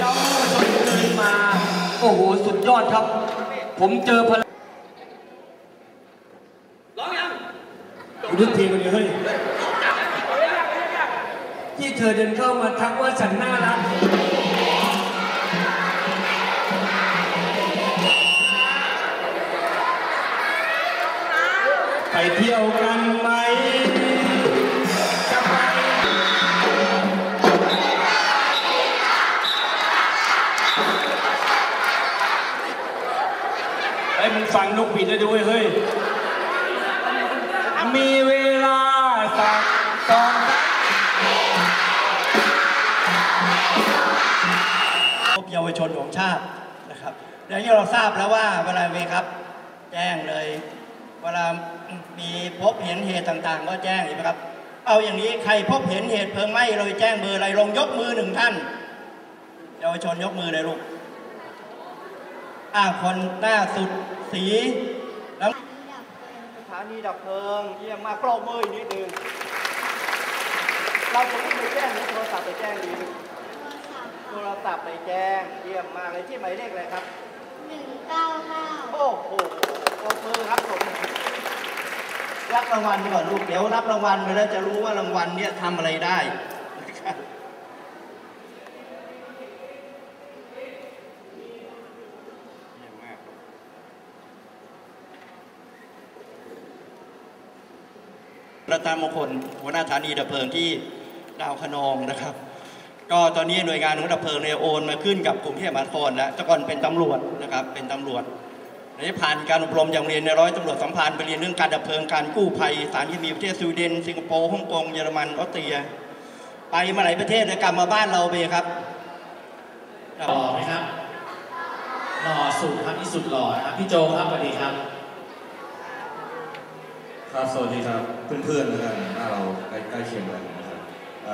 เจ้าชนเดินมา โอ้โห สุดยอดครับ ผมเจอพลังร้องยังดูทีมันเลยเฮ้ยที่เธอเดินเข้ามาทักว่าฉันน่ารักไปเที่ยวกัน ฟังนกหวีดได้ด้วยเฮ้ย มีเวลาสักสองพบเยาวชนของชาตินะครับเดี๋ยวนี้เราทราบแล้วว่าเวลาเวครับ แจ้งเลย เวลามีพบเห็นเหตุต่างๆ ก็แจ้งนะครับ เอาอย่างนี้ใครพบเห็นเหตุเพลิงไหม้เราแจ้งเบอร์อะไรลงยกมือหนึ่งท่านเยาวชนยกมือเลยลูก อ่าคนหน้าสุดสีแล้วสถานีดับเพลิงเยี่ยมมากปรบมืออีกนิดนึงเราจะไม่ไปแจ้งหรือโทรศัพท์ไปแจ้งดีโทรศัพท์ไปแจ้งเยี่ยมมากเลยที่หมายเลขอะไรครับหนึ่งเก้าเก้าโอ้โหปรบมือครับผมรับรางวัลดีกว่าลูกเดี๋ยวรับรางวัลไปแล้วจะรู้ว่ารางวัลเนี่ยทำอะไรได้นะครับเยี่ยมมาก ป ระธานมงคลหัวหน้าสถานีดับเพลิงที่ดาวคะนองนะครับ ก็ตอนนี้หน่วยงานของดับเพลิงเนี่ยโอนมาขึ้นกับกรุงเทพมหานครแล้วแต่ก่อนเป็นตำรวจนะครับเป็นตำรวจได้ผ่านการอบรมอย่างเรียนในร้อยตำรวจสัมพันธ์ไปเรียนเรื่องการดับเพลิงการกู้ภัยสารเคมีประเทศสวีเดนสิงคโปร์ฮ่องกงเยอรมันออสเตรีย ไปมาหลายประเทศแล้วกลับมาบ้านเราไปครับหล่อไหมครับหล่อสุดครับที่สุดหล่อครับพี่โจครับสวัสดีครับ ครับสวัสดีครับเพื่อนๆแล้วกันหน้าเราใกล้ใกล้เคียงกันนะครับ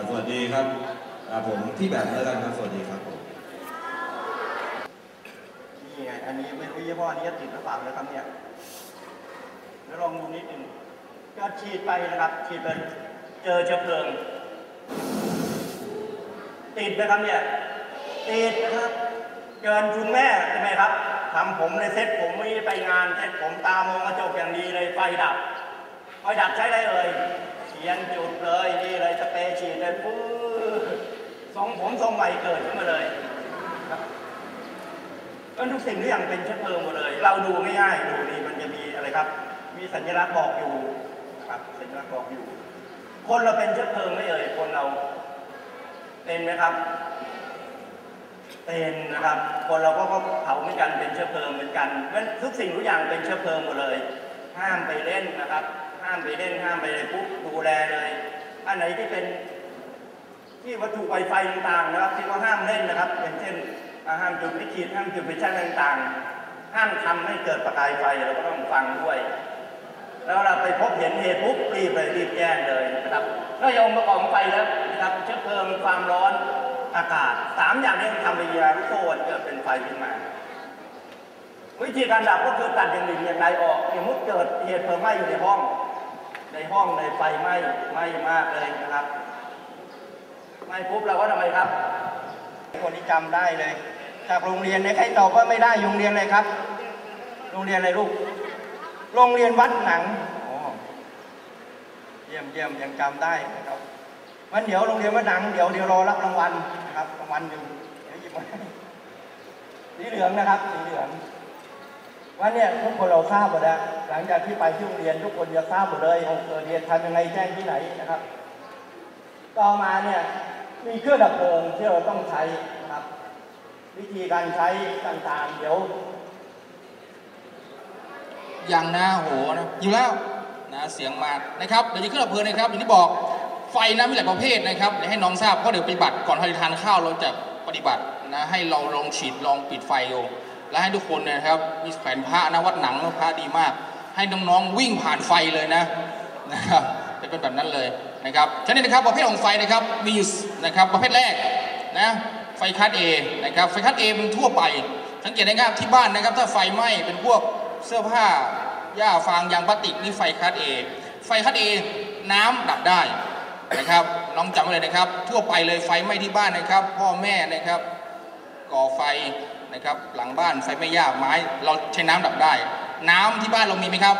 สวัสดีครับผมพี่แบบแล้วกันครับสวัสดีครับผมนี่ไงอันนี้ไม่รู้ยี่ห้อนี้ติดหรือเปล่านะครับเนี่ยแล้วลองดูนิดหนึ่งก็ฉีดไปนะครับฉีดไปเจอเชื้อเพลิง ติดนะครับเนี่ยติดนะครับเกินคุณแม่ใช่ไหมครับทำผมในเซ็ตผมไม่ได้ไปงานเซ็ตผมตามองกระจกอย่างดีเลยไฟดับ ไฟดับใช้ได้เลยเขียนจุดเลยนี่เลยสเปรย์ฉีดเลยปื้อทรงผมทรงใหม่เกิดขึ้นมาเลยก็ทุกสิ่งทุกอย่างเป็นเชื้อเพลิงหมดเลย เราดูง่ายๆดูนี่มันจะมีอะไรครับ มีสัญลักษณ์บอกอยู่นะครับสัญลักษณ์บอกอยู่ คนเราเป็นเชื้อเพลิงไหม่เอ่ยคนเรา เป็นไหมครับ เป็นนะครับ คนเราก็เผาเหมือนกันเป็นเชื้อเพลิงเหมือนกันเพราะฉะนั้นทุกสิ่งทุกอย่างเป็นเชื้อเพลิงหมดเลย ห้ามไปเล่นนะครับ ห้ามไปเล่นห้ามไปอะไรปุ๊บดูแลเลย อันไหนที่เป็นที่วัตถุไวไฟต่างๆนะครับที่เขาห้ามเล่นนะครับอย่างเช่นห้ามจุดวิขีดห้ามจุดไฟแช่ต่างๆ ห้ามทำให้เกิดประกายไฟเราก็ต้องฟังด้วย แล้วเราไปพบเห็นเหตุปุ๊บรีบเลยรีบแจ้งเลยนะครับนอกจากองค์ประกอบไฟแล้วนะครับเชื้อเพลิงความร้อนอากาศสามอย่างนี้ทำปฏิกิริยาลูกโซ่เกิดเป็นไฟขึ้นมา วิธีการดับก็คือตัดอย่างหนึ่งอย่างใดออกสมมติเกิดเหตุเพลิงไหม้อยู่ในห้อง ในห้องในไฟไหม้ไหม้มากเลยนะครับไหม่ปุ๊บเราก็ทำไมครับ คนที่จำได้เลย จากโรงเรียนเนี่ยใครตอบว่าไม่ได้โรงเรียนอะไรครับ โรงเรียนอะไรลูก โรงเรียนวัดหนังอ๋อเยี่ยมเยี่ยมยังจำได้นะครับวันเดี๋ยวโรงเรียนวัดหนังเดี๋ยวเดี๋ยวรอรับรางวัลนะครับรางวัลหนึ่งเดี๋ยวหยิบมาให้สีเหลืองนะครับสีเหลือง วันเนี้ยทุกคนเราทราบหมดแล้วหลังจากที่ไปที่โรงเรียนทุกคนจะทราบหมดเลยเกิดเหตุทำยังไงแจ้งที่ไหนนะครับ ต่อมาเนี่ยมีเครื่องดับเพลิงที่เราต้องใช้นะครับ วิธีการใช้ต่างๆ เดี๋ยวยังนะโหนะอยู่แล้วนะเสียงมานะครับเดี๋ยวจะขึ้นดับเพลิงนะครับอย่างที่บอกไฟนะมีหลายประเภทนะครับเดี๋ยวให้น้องทราบเพราะเดี๋ยวปฏิบัติก่อนเราจะทานข้าวเราจะปฏิบัตินะให้เราลองฉีดลองปิดไฟดู และให้ทุกคนเนะครับมีแผนพระนะวัดหนังพระดีมาก ให้น้องๆวิ่งผ่านไฟเลยนะนะครับจะเป็นแบบนั้นเลยนะครับฉะนั้นนะครับประเภทของไฟนะครับมีอยู่นะครับประเภทแรกนะไฟคัดเอนะครับไฟคัดเอเป็นทั่วไป สังเกตได้ง่ายที่บ้านนะครับ ถ้าไฟไหม้เป็นพวกเสื้อผ้าหญ้าฟางยางพลาสติกนี่ไฟคัดเอไฟคัดเอน้ำดับได้นะครับลองจำไว้เลยนะครับ ทั่วไปเลยไฟไหม้ที่บ้านนะครับ พ่อแม่นะครับ ก่อไฟ นะครับ หลังบ้านไฟไม่ยากไม้ เราใช้น้ำดับได้ น้ำที่บ้านเรามีไหมครับ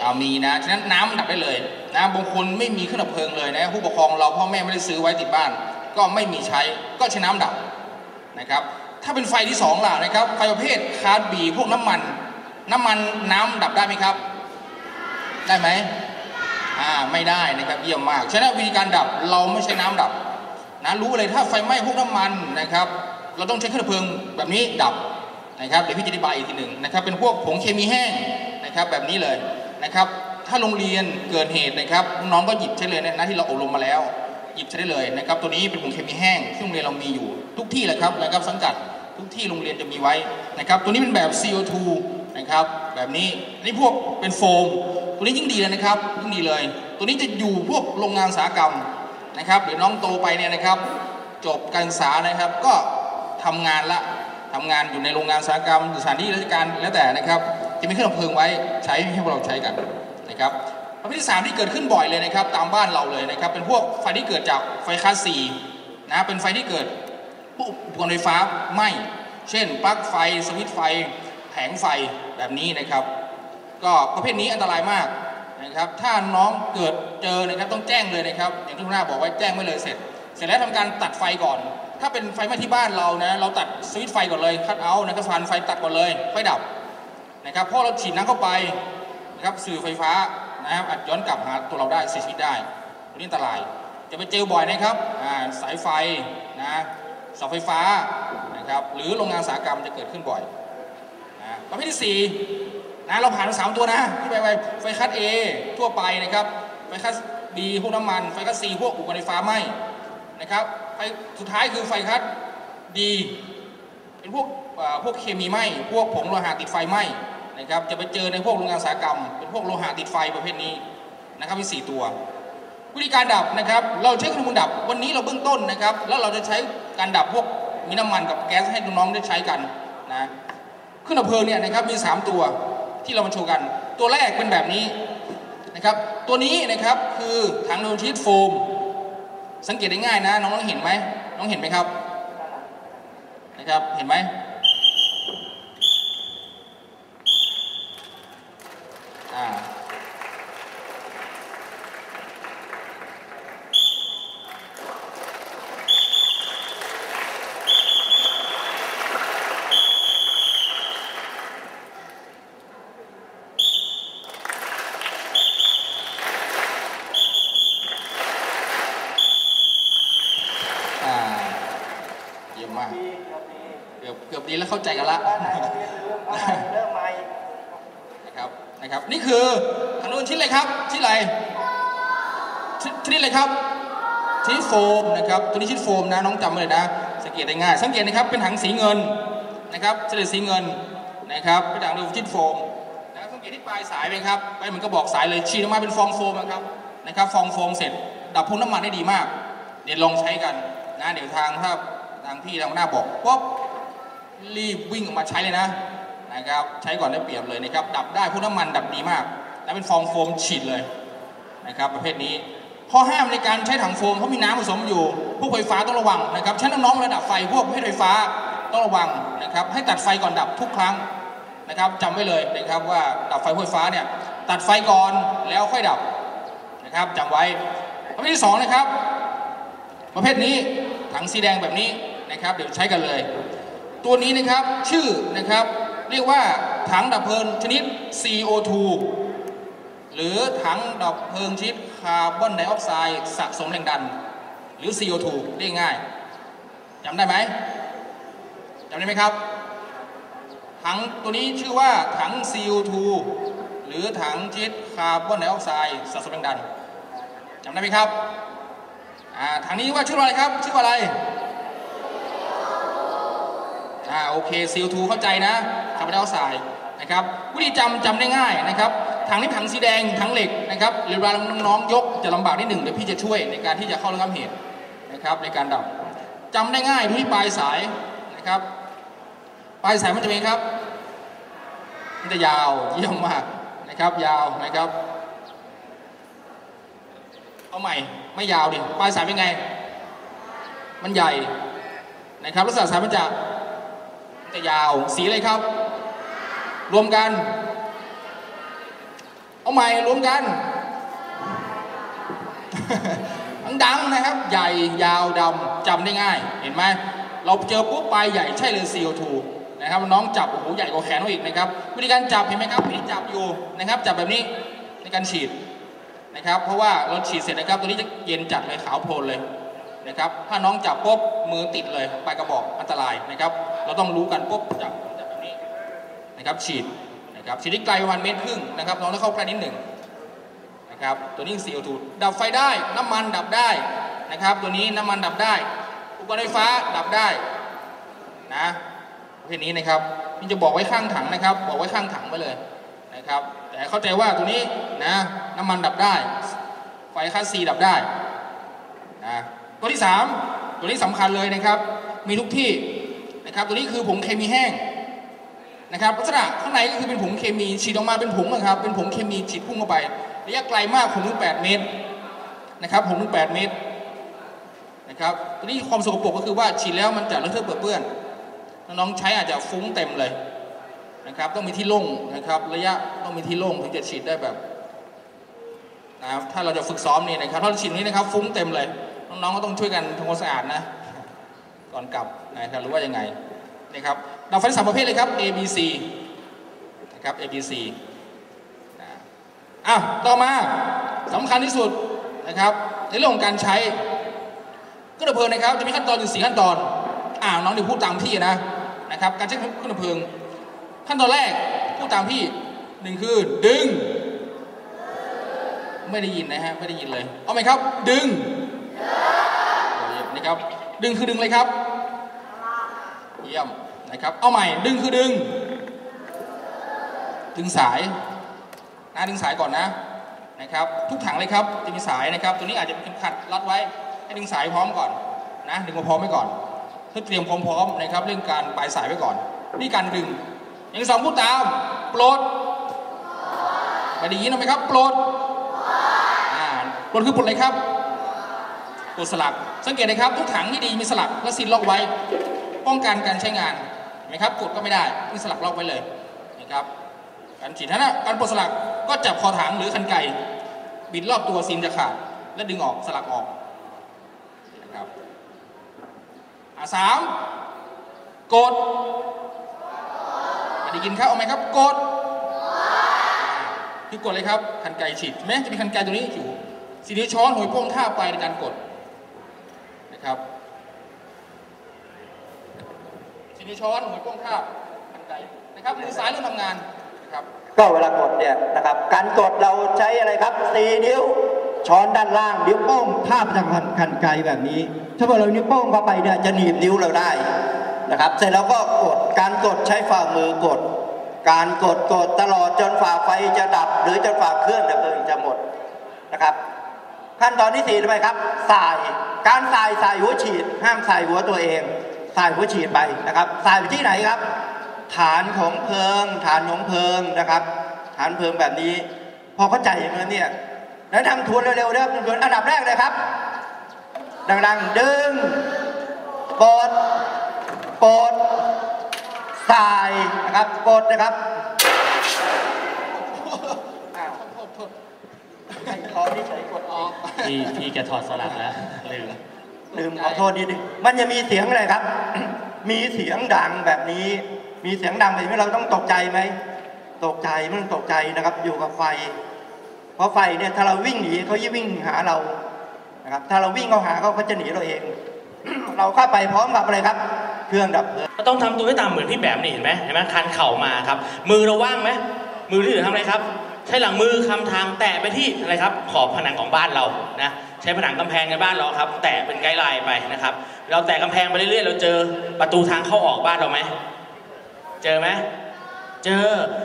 เอามีนะฉะนั้นน้ำดับได้เลยนะบางคนไม่มีเครื่องดับเพลิงเลยนะผู้ปกครองเราพ่อแม่ไม่ได้ซื้อไว้ติดบ้าน ก็ไม่มีใช้ก็ใช้น้ำดับนะครับถ้าเป็นไฟที่สองล่ะนะครับไฟประเภทคาร์บีพวกน้ำมัน น้ำมันน้ำดับได้ไหมครับ ได้ไหมอ่าไม่ได้นะครับเยี่ยมมากฉะนั้นวิธีการดับเราไม่ใช้น้ำดับนะรู้เลยถ้าไฟไหม้พวกน้ำมันนะครับ เราต้องใช้เครื่องเพลิงแบบนี้ดับนะครับเดี๋ยวพี่จะอธิบายอีกทีหนึ่งนะครับ เป็นพวกผงเคมีแห้งนะครับแบบนี้เลยนะครับ ถ้าโรงเรียนเกิดเหตุนะครับ น้องก็หยิบใช้เลยนะที่เราอบรมมาแล้ว หยิบใช้ได้เลยนะครับ ตัวนี้เป็นผงเคมีแห้งที่โรงเรียนเรามีอยู่ ทุกที่แหละครับนะครับสังกัดทุกที่โรงเรียนจะมีไว้นะครับ ตัวนี้เป็นแบบ CO2 นะครับ แบบนี้นนี่พวกเป็นโฟม ตัวนี้ยิ่งดีเลยนะครับยิ่งดีเลย ตัวนี้จะอยู่พวกโรงงานอุตสาหกรรมนะครับเดี๋ยวน้องโตไปเนี่ยนะครับ จบการศึกษานะครับก็ ทำงานละทำงานอยู่ในโรงงานอุตสาหกรรมสถานที่ราชการแล้วแต่นะครับ จะมีเครื่องเพลิงไว้ใช้ให้พวกเราใช้กันนะครับประเภทที่สามที่เกิดขึ้นบ่อยเลยนะครับ ตามบ้านเราเลยนะครับ เป็นพวกไฟที่เกิดจากไฟคลาสสีนะเป็นไฟที่เกิดอุปกรณ์ไฟฟ้าไหม้เช่นปลั๊กไฟสวิตช์ไฟ แผงไฟแบบนี้นะครับ ก็ประเภทนี้อันตรายมากนะครับ ถ้าน้องเกิดเจอนะครับต้องแจ้งเลยนะครับ อย่างที่คุณหน้าบอกไว้แจ้งไว้เลยเสร็จ เสร็จแล้วทำการตัดไฟก่อน ถ้าเป็นไฟไหม้ที่บ้านเรานะ เราตัดสวิตช์ไฟก่อนเลย คัดเอานะครับฟันไฟตัดก่อนเลย ไฟดับนะครับเพราะเราฉีดน้ำเข้าไปนะครับสื่อไฟฟ้านะครับอาจย้อนกลับหาตัวเราได้เสียชีวิตได้ตัวนี้อันตราย จะไปเจอบ่อยนะครับสายไฟนะเสาไฟฟ้านะครับหรือโรงงานอุตสาหกรรมจะเกิดขึ้นบ่อยนะประเภทที่สี่นะเราผ่านมาสามตัวนะที่ไปไปไฟคัส A ทั่วไปนะครับไฟคัส B พวกน้ำมัน ไฟคัส C พวกอุปกรณ์ไฟฟ้าไหม้ นะครับไฟสุดท้ายคือไฟคัส D เป็นพวกพวกเคมีไหม้พวกผงโลหะติดไฟไหม้นะครับจะไปเจอในพวกโรงงานอุตสาหกรรม เป็นพวกโลหะติดไฟประเภทนี้นะครับมีสี่ตัว วิธีการดับนะครับเราใช้เครื่องมือดับวันนี้เราเบื้องต้นนะครับ แล้วเราจะใช้การดับพวกมีน้ำมันกับแก๊สให้น้องๆได้ใช้กันนะเครื่องดับเพลิงเนี่ยนะครับมี 3 ตัวที่เรามาโชว์กัน ตัวแรกเป็นแบบนี้นะครับตัวนี้นะครับคือถังโดนชีตโฟม สังเกตได้ง่ายนะ น้องต้องเห็นไหมน้องเห็นไหมครับนะครับเห็นไหม เยี่ยมาก เกือบเกือบดีแล้วเข้าใจกันละนไหนโรงเริ่มใหม่นะครับนะครับนี่คือถังน้นชิ้นอะไรครับชิ้นอะไรชชนิดอะไรครับชนิดโฟมนะครับตัวนี้ชิ้นโฟมนะน้องจำไว้เลยนะสังเกตได้ง่ายสังเกตนะครับเป็นถังสีเงินนะครับเฉลยสีเงินนะครับเป็นถังดูชิ้นโฟมนะครับสังเกตที่ปลายสายไหมครับไปเหมือนก็บอกสายเลยฉีดออกมาเป็นฟองโฟมนะครับนะครับฟองโฟมเสร็จ ดับพุ่งน้ำมันได้ดีมาก เดี๋ยวลองใช้กันนะเดี๋ยวทางถ้าทางพี่ทางหน้าบอกปุ๊บรีบวิ่งออกมาใช้เลยนะนะครับใช้ก่อนได้เปรียบเลยนะครับดับได้พวกน้ำมันดับดีมาก แล้วเป็นฟองโฟมฉีดเลยนะครับประเภทนี้ข้อห้ามในการใช้ถังโฟมเพราะมีน้ำผสมอยู่พวกไฟฟ้าต้องระวังนะครับใช้น้องๆระดับไฟพวกประเภทไฟฟ้าต้องระวังนะครับให้ตัดไฟก่อนดับทุกครั้งนะครับจำไว้เลยนะครับว่าดับไฟไฟฟ้าเนี่ยตัดไฟก่อนแล้วค่อยดับนะครับจำไว้ประเภทที่สองนะครับประเภทนี้ถังสีแดงแบบนี้ นะครับ เดี๋ยวใช้กันเลย ตัวนี้นะครับชื่อนะครับ เรียกว่าถังดับเพลิงชนิด CO2 หรือถังดับเพลิงชนิดคาร์บอนไดออกไซด์สะสมแรงดัน หรือ CO2 เรียกง่ายจำได้ไหมจำได้ไหมครับ ถังตัวนี้ชื่อว่าถัง CO2 หรือถังชนิดคาร์บอนไดออกไซด์สะสมแรงดันจำได้ไหมครับอ่าทางนี้ว่าชื่ออะไรครับ ชื่อว่าอะไร อ่าโอเค CO2 เข้าใจนะคาร์บอนไดออกไซด์นะครับวิธีจำจำได้ง่ายนะครับถังนี้ถังสีแดงถังเหล็กนะครับเวลาน้องๆยกจะลำบากนิดหนึ่งเดี๋ยวพี่จะช่วยในการที่จะเข้าระงับเหตุนะครับในการดับจำได้ง่ายดูที่ปลายสายนะครับปลายสายมันจะเป็นครับ มันจะยาวเยี่ยมมากนะครับยาวนะครับเอาใหม่ไม่ยาวดิปลายสายเป็นไง มันใหญ่นะครับลักษณะสายมันจะ จะยาวสีอะไรครับ รวมกัน เอาใหม่รวมกันดังนะครับ ใหญ่ยาวดำจำได้ง่าย เห็นไหมเราเจอปุ๊บปลายใหญ่ใช่เลย CO2 นะครับ น้องจับโอ้โหใหญ่กว่าแขนเราอีกนะครับ วิธีการจับเห็นไหมครับวิธีจับอยู่นะครับ จับแบบนี้ในการฉีดนะครับ เพราะว่าเราฉีดเสร็จนะครับ ตัวนี้จะเย็นจัดเลยขาวโพลนเลย นะครับ ถ้าน้องจับปุ๊บมือติดเลยปลายกระบอกอันตรายนะครับ เราต้องรู้กันปุ๊บจับจับแบบนี้นะครับ ฉีดนะครับฉีดที่ไกลประมาณเมตรครึ่งนะครับน้องต้องเข้าใกล้นิดหนึ่งนะครับ ตัวนี้ CO2 ดับไฟได้ น้ำมันดับได้นะครับ ตัวนี้น้ำมันดับได้ อุปกรณ์ไฟฟ้าดับได้นะประเภทนี้นะครับนี่จะบอกไว้ข้างถังนะครับ บอกไว้ข้างถังไว้เลยนะครับ แต่เข้าใจว่าตัวนี้นะน้ำมันดับได้ ไฟคาซีดับได้นะ ตัวที่ 3 ตัวนี้สำคัญเลยนะครับ มีทุกที่นะครับ ตัวนี้คือผงเคมีแห้งนะครับลักษณะข้างในก็คือเป็นผงเคมีฉีดออกมาเป็นผงนะครับ เป็นผงเคมีฉีดพุ่งเข้าไประยะไกลมาก6ถึง8เมตรนะครับ6ถึง8เมตรนะครับทีนี้ความสกปรกก็คือว่าฉีดแล้วมันจะเลอะเทอะเปื้อนเปื้อนน้องๆใช้อาจจะฟุ้งเต็มเลยนะครับ ต้องมีที่โล่งนะครับ ระยะต้องมีที่โล่งถึงจะฉีดได้แบบนะครับถ้าเราจะฝึกซ้อมนี่นะครับถ้าเราฉีดนี้นะครับ ฟุ้งเต็มเลย น้องๆก็ต้องช่วยกันทำความสะอาดนะ ก่อนกลับนะครับหรือว่ายังไงนะครับดับไฟสามประเภทเลยครับ A B C นะครับ A B C นะอะต่อมาสำคัญที่สุดนะครับในเรื่องของการใช้เครื่องดับเพลิงนะครับจะมีขั้นตอนอยู่สี่ขั้นตอนอ่าน้องเดี๋ยวพูดตามพี่นะนะครับการใช้เครื่องดับเพลิงขั้นตอนแรกพูดตามพี่หนึ่งคือดึง ไม่ได้ยินนะฮะไม่ได้ยินเลยเอาไหมครับ ดึง เดี่ยมนะครับ ดึงคือดึงเลยครับ เยี่ยมนะครับ เอาใหม่ ดึงคือดึง ดึงสายนะดึงสายก่อนนะ นะครับ ทุกถังเลยครับ จะมีสายนะครับ ตัวนี้อาจจะเป็นขัดรัดไว้ ให้ดึงสายพร้อมก่อนนะ ดึงมาพร้อมไว้ก่อนเพื่อเตรียมความพร้อมนะครับ เรื่องการปลายสายไว้ก่อน นี่การดึง อย่างสองพูดตาม โปรดไม่ได้ยินไหมครับ โปรด อ่า โปรดคือปลดอะไรครับ ปลดสลัก สังเกตนะครับทุกถังที่ดีมีสลักและซีนล็อกไว้ ป้องกันการใช้งานเห็นไหมครับกดก็ไม่ได้มีสลักล็อกไว้เลยนะครับการฉีดถ้นะการปลดสลักก็จับคอถังหรือคันไก่บิดรอบตัวซีนจะขาด และดึงออกสลักออกนะครับอะสามกดได้ยินครับเอาไหมครับกดคือกดเลยครับคันไก่ฉีดแม้จะมีคันไก่ตัวนี้อยู่สีนิ้ช้อนหัวโป้งท่าไปในการกด นะครับสีนิ้ช้อนหัวโป้งคาบกันไกลนะครับมือซ้ายเริ่มทำงานนะครับก็เวลากดเนี่ยนะครับการกดเราใช้อะไรครับสี่นิ้วช้อนด้านล่างนิ้วโป้งทาบทางคันไกลแบบนี้ ถ้าเรานิ้วโป้งเข้าไปเนี่ยจะหนีบนิ้วเราได้นะครับ เสร็จแล้วก็กดการกดใช้ฝ่ามือกด การกดกดตลอดจนฝ่าไฟจะดับ หรือจนฝ่าเครื่องดับเพลิงจะหมดนะครับ ขั้นตอนที่สี่ทำไมครับสาย การสายสายหัวฉีด ห้ามสายหัวตัวเองสายหัวฉีดไปนะครับสายไปที่ไหนครับ ฐานของเพลิง ฐานของเพลิงนะครับ ฐานเพลิงแบบนี้ พอเข้าใจอย่างนั้นเนี่ยแล้วทำทวนเร็วๆเด้อทวนอันดับแรกเลยครับ ดังๆ ดึงกดกดสายนะครับกดนะครับอ้าว โทษโทษ ให้ขอที่ใช้กดออกพี่พี่แกถอดสลักแล้วลืมลืมขอโทษนิดนึงมันจะมีเสียงอะไรครับ มีเสียงดังแบบนี้ มีเสียงดังแบบนี้เราต้องตกใจไหมตกใจไม่ต้องตกใจนะครับ อยู่กับไฟ เพราะไฟเนี่ยถ้าเราวิ่งหนีเขายิ่งวิ่งหาเรานะครับ ถ้าเราวิ่งเข้าหาเขาเขาจะหนีเราเอง เราเข้าไปพร้อมกับอะไรครับ เครื่องดับเพลิงก็ต้องทำตัวให้ตามเหมือนพี่แบมนี่เห็นไหมเห็นไหมคันเข่ามาครับ มือเราว่างไหมมือที่เหลือทำอะไรครับ ใช้หลังมือคำทางแตะไปที่อะไรครับ ขอบผนังของบ้านเรานะใช้ผนังกำแพงในบ้านเราครับ แตะเป็นไกด์ไลน์ไปนะครับ เราแตะกำแพงไปเรื่อยๆ เราเจอประตูทางเข้าออกบ้านเราไหมเจอไหมเจอ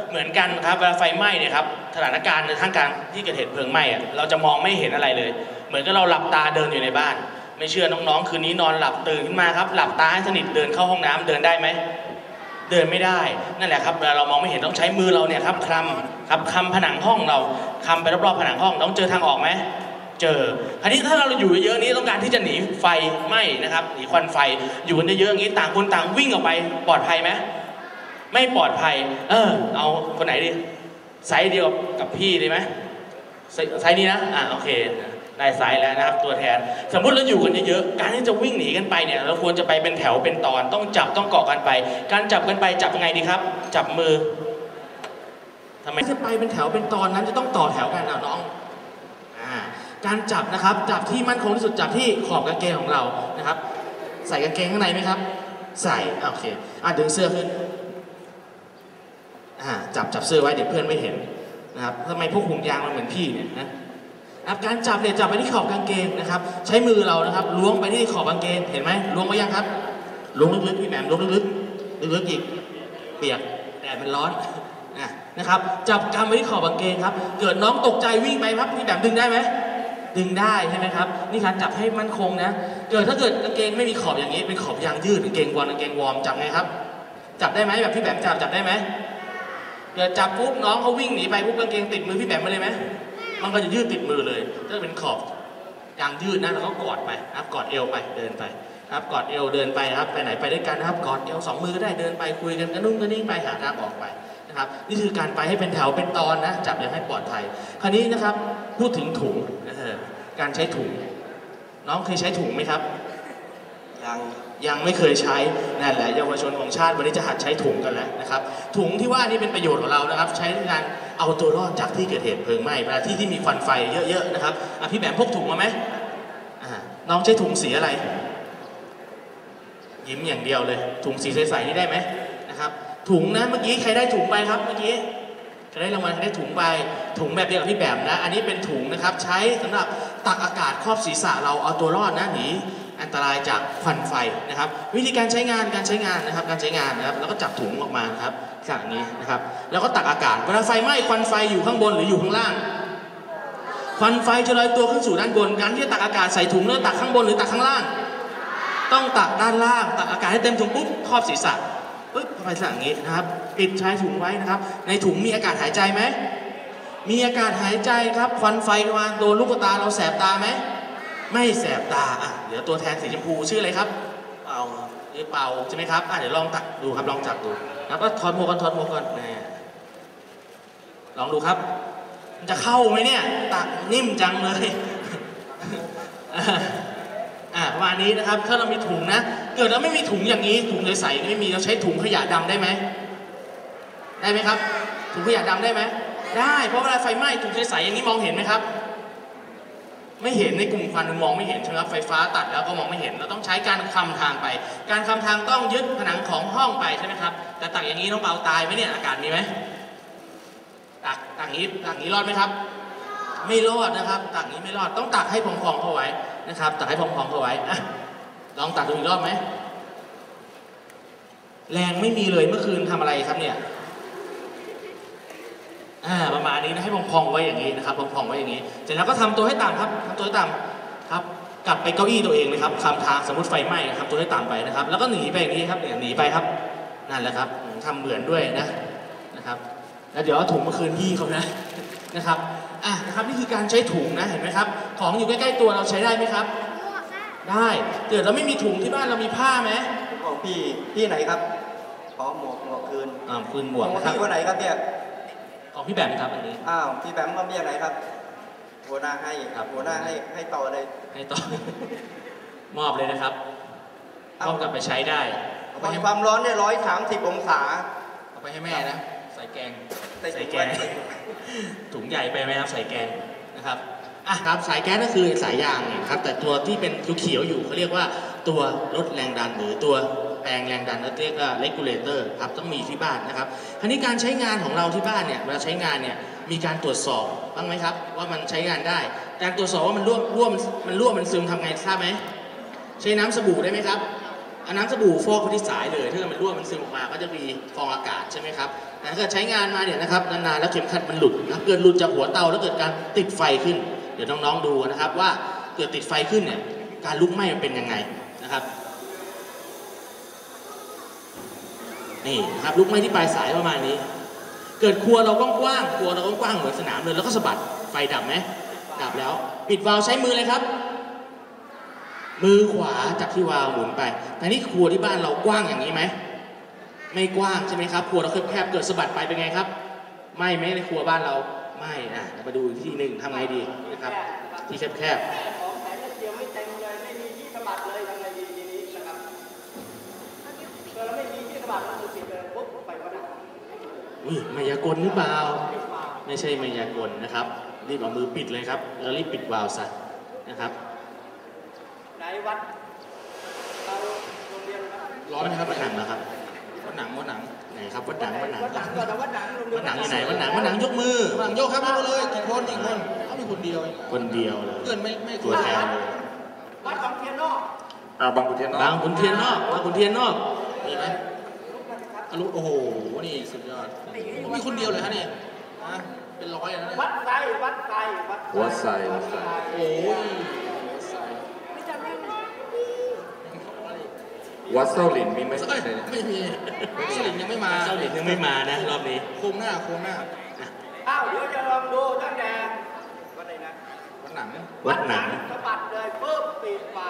เหมือนกันครับเวลาไฟไหม้เนี่ยครับสถานการณ์ในทางการที่เกิดเหตุเพลิงไหม้อะเราจะมองไม่เห็นอะไรเลย เหมือนกับเราหลับตาเดินอยู่ในบ้าน ไม่เชื่อน้องๆ คืนนี้นอนหลับตื่นขึ้นมาครับ หลับตาให้สนิทเดินเข้าห้องน้ำเดินได้ไหม เดินไม่ได้นั่นแหละครับเวลาเรามองไม่เห็นต้องใช้มือเราเนี่ยครับคลำครับคลำผนังห้องเราคลำไปรอบๆผนังห้องต้องเจอทางออกไหมเจอคราวนี้ถ้าเราอยู่เยอะๆนี้ต้องการที่จะหนีไฟไหม้นะครับหนีควันไฟอยู่กันเยอะๆอย่างนี้ต่างคนต่างวิ่งออกไปปลอดภัยไหมไม่ปลอดภัย เออ เอาคนไหนดีไซส์เดียวกับพี่ดีไหมไซส์ไซส์นี้นะอ่าโอเค ได้ไซส์แล้วนะครับตัวแทน สมมุติเราอยู่กันเยอะๆการที่จะวิ่งหนีกันไปเนี่ยเราควรจะไปเป็นแถวเป็นตอน ต้องจับต้องเกาะกันไป การจับกันไปจับยังไงดีครับ จับมือทำไมจะไปเป็นแถวเป็นตอนนั้นจะต้องต่อแถวกันเอาน้องอ่าการจับนะครับจับที่มั่นคงที่สุดจับที่ขอบกางเกงของเรานะครับ ใส่กางเกงข้างในไหมครับ ใส่โอเคอะดึงเสื้อขึ้นอ่าจับจับเสื้อไว้เดี๋ยวเพื่อนไม่เห็นนะครับทำไมพวกห่วงยางมันเหมือนพี่เนี่ยนะ นะครับการจับเนี่ยจับไปที่ขอบกางเกงนะครับ ใช้มือเรานะครับล้วงไปที่ขอบกางเกง เห็นไหมล้วงไปยังครับล้วงลึกๆพี่แหม่มล้วงลึกๆลึกๆอีกเปียกแดดมันร้อนนะครับ จับกำไว้ที่ขอบกางเกงครับ เกิดน้องตกใจวิ่งไปครับพี่แหม่มดึงได้ไหมดึงได้ใช่ไหมครับนี่การจับให้มั่นคงนะ เกิดถ้าเกิดกางเกงไม่มีขอบอย่างนี้เป็นขอบยางยืดกางเกงวอร์มกางเกงวอร์มจับไงครับ จับได้ไหมแบบพี่แหม่มจับจับได้ไหมเดี๋ยวจับปุ๊บน้องเขาวิ่งหนีไปปุ๊บกางเกงติดมือพี่แบมมาเลยไหม มันก็จะยืดติดมือเลยถ้าเป็นขอบยางยืดนะแล้วก็กอดไปนะครับกอดเอวไปเดินไปครับกอดเอวเดินไปครับไปไหนไปด้วยกันนะครับกอดเอวสองมือก็ได้เดินไปคุยกันกระนุ่งกระนิ่งไปหาทางออกไปนะครับ นี่คือการไปให้เป็นแถวเป็นตอนนะจับอย่างให้ปลอดภัยคราวนี้นะครับพูดถึงถุงการใช้ถุง น้องเคยใช้ถุงไหมครับยัง ยังไม่เคยใช้นั่นแหละเยาวชนของชาติวันนี้จะหัดใช้ถุงกันแล้วนะครับถุงที่ว่านี่เป็นประโยชน์ของเรานะครับ ใช้ในการเอาตัวรอดจากที่เกิดเหตุเพลิงไหม้เวลาที่ที่มีควันไฟเยอะๆนะครับอะพี่แบมพกถุงมาไหมอ่าน้องใช้ถุงสีอะไร ยิ้มอย่างเดียวเลย ถุงสีใสๆนี่ได้ไหมนะครับ ถุงนะเมื่อกี้ใครได้ถุงไปครับเมื่อกี้ใครได้รางวัลใครได้ถุงไปถุงแบบเดียวกับพี่แบมนะ อันนี้เป็นถุงนะครับ ใช้สำหรับตักอากาศครอบศีรษะเราเอาตัวรอดนะหนี อันตรายจากควันไฟนะครับ วิธีการใช้งานการใช้งานนะครับ การใช้งานนะครับแล้วก็จับถุงออกมาครับอย่างนี้นะครับ แล้วก็ตักอากาศเวลาไฟไหม้ควันไฟอยู่ข้างบนหรืออยู่ข้างล่าง ควันไฟจะลอยตัวขึ้นสู่ด้านบนการที่จะตักอากาศใส่ถุงแล้วตักข้างบนหรือตักข้างล่าง ต้องตักด้านล่าง ตักอากาศให้เต็มถุงปุ๊บครอบศีรษะปุ๊บไปสั่งนี้นะครับปิดชายถุงไว้นะครับ ในถุงมีอากาศหายใจไหมมีอากาศหายใจครับ ควันไฟมาโดนลูกตาเราแสบตาไหม ไม่แสบตาอะเดี๋ยวตัวแทนสีชมพูชื่ออะไรครับ เป่าหรือเป่าใช่ไหมครับอะเดี๋ยวลองตักดูครับลองจับดูแล้วก็ถอดหมวกกันถอดหมวกกันแน่ลองดูครับ มันจะเข้าไหมเนี่ย ตักนิ่มจังเลยอ่าประมาณนี้นะครับ ถ้าเรามีถุงนะ เกิดเราไม่มีถุงอย่างนี้ ถุงใสๆไม่มีเราใช้ถุงขยะดำได้ไหมได้ไหมครับ ถุงขยะดำได้ไหมได้ เพราะเวลาไฟไหม้ถุงใสๆอย่างนี้มองเห็นไหมครับ ไม่เห็นในกลุ่มควันมองไม่เห็นใช่ไหมครับไฟฟ้าตัดแล้วก็มองไม่เห็น เราต้องใช้การคำทางไป การคำทางต้องยึดผนังของห้องไปใช่ไหมครับแต่ตักอย่างนี้น้องเปาตายไหมเนี่ยอากาศมีไหมตักตักอย่างนี้ตักอย่างนี้รอดไหมครับ ไม่รอดนะครับ ตักนี้ไม่รอดต้องตักให้พองๆเข้าไว้นะครับ ตักให้พองๆเข้าไว้อะลองตักดูอีกรอบไหมแรงไม่มีเลยเมื่อคืนทำอะไรครับเนี่ย อ่าประมาณนี้นะให้พองๆไว้อย่างนี้นะครับพองๆไว้อย่างนี้เสร็จแล้วก็ทำตัวให้ต่ำครับทำตัวให้ต่ำครับ กลับไปเก้าอี้ตัวเองเลยครับคำทางสมมติไฟไหม้ทำตัวให้ต่ำไปนะครับ แล้วก็หนีไปอย่างนี้ครับเนี่ยหนีไปครับนั่นแหละครับทำเหมือนด้วยนะนะครับ แล้วเดี๋ยวเอาถุงมาคืนพี่เขานะนะครับอะนะครับนี่คือการใช้ถุงนะเห็นไหมครับ ของอยู่ใกล้ๆตัวเราใช้ได้ไหมครับ ได้เกิดเราไม่มีถุงที่บ้านเรามีผ้าไหมของพี่พี่ไหนครับขอหมวกหมวกคืนอ่าคืนหมขวอกงนะครับพี่คนไหนครับเนี่ย ของพี่แบบครับอันนี้ อ้าวพี่แบมมาเบี้ยไหนครับ หัวหน้าให้ครับ หัวหน้าให้ให้ต่อเลยให้ต่อ มอบเลยนะครับมอบกลับไปใช้ได้เอาไปความให้ความร้อนเนี่ยร้อยสามสิบองศาเอาไปให้แม่นะใส่แกงใส่ถุงแกงไว้ถุงใหญ่ไปไหมครับใส่แกงนะครับอะครับสายแก๊สก็คือสายยางเนี่ยครับแต่ตัวที่เป็นเขียวๆอยู่เขาเรียกว่าตัวลดแรงดันหรือตัว แปลงแรงดันเรียกว่า regulator ครับต้องมีที่บ้านนะครับคราวนี้การใช้งานของเราที่บ้านเนี่ยเวลาใช้งานเนี่ยมีการตรวจสอบบ้างไหมครับ ว่ามันใช้งานได้ การตรวจสอบว่ามันร่วมร่วมมันร่วมมันซึมทำไงทราบไหมใช้น้ำสบู่ได้ไหมครับอาน้ำสบู่ฟอกไปที่สายเลยถ้าเกิดมันร่วมมันซึมออกมาก็จะมีฟองอากาศใช่ไหมครับแต่ถ้าเกิดใช้งานมาเนี่ยนะครับนานๆแล้วเข็มขัดมันหลุดนะครับเกิดหลุดจากหัวเตาแล้วเกิดการติดไฟขึ้น เดี๋ยวน้องๆดูนะครับว่าเกิดติดไฟขึ้นเนี่ยการลุกไหม้มันเป็นยังไงนะครับ นี่นะครับลุกไหม้ที่ปลายสายประมาณนี้ เกิดครัวเรากว้างๆครัวเรากว้างๆเหมือนสนามเลยแล้วก็สะบัดไฟดับไหมดับแล้ว ปิดวาล์วใช้มือเลยครับ มือขวาจับที่วาล์วหมุนไป แต่นี่ครัวที่บ้านเรากว้างอย่างนี้ไหมไม่กว้างใช่ไหมครับครัวเราแคบๆเกิดสะบัดไปเป็นไงครับไม่ไหมในครัวบ้านเราไม่นะมาดูอีกที่หนึ่งทำไงดีนะครับ ที่แคบๆ ของแสงเดียวไม่เต็มเลย ไม่มีที่สะบัดเลยทำไงดีทีนี้นะครับเกิด เราไม่มีที่สะบัดเราจะปิดเลยปุ๊บไปก็ได้อุ้ยมายากลหรือเปล่า ไม่ใช่มายากลนะครับรีบเอามือปิดเลยครับแล้วรีบปิดวาล์วซะนะครับไหนวัดเราโรงเรียนครับร้อนไหมครับวัดหนังนะครับวัดหนังวัดหนังไหนครับวัดหนังวัดหนังวัดหนังก่อนนะวัดหนังโรงเรียวัดหนังอยู่ไหนวัดหนังวัดหนังยกมือวัดหนังโยกครับยกเลยกี่คนกี่คนเขามีคนเดียวเองคนเดียวเลยเพื่อนไม่ไม่ตัวแทนเลยวัดของเทียนนอกอ่าบางขุนเทียนเนาะบางขุนเทียนนอกบางขุนเทียนนอกมีไหม อรุโอ้โห นี่สุดยอด มีคนเดียวเลยฮะเนี่ยฮะเป็นร้อยเลยนะเนี่ยวัดไซวัดไซวัดวัดไซวัดไซโอ้ยไม่จำได้ไหมวัดเส้าหลินมีไหมเอ้ยไม่มีสลิงยังไม่มาเจ้าหลินยังไม่มานะ รอบนี้โค้งหน้าโค้งหน้าอ้าวเดี๋ยวจะลองดูตั้งแต่วัดไหนนะวัดหนังวัดหนังสะบัดเลยปุ๊บปิดฝา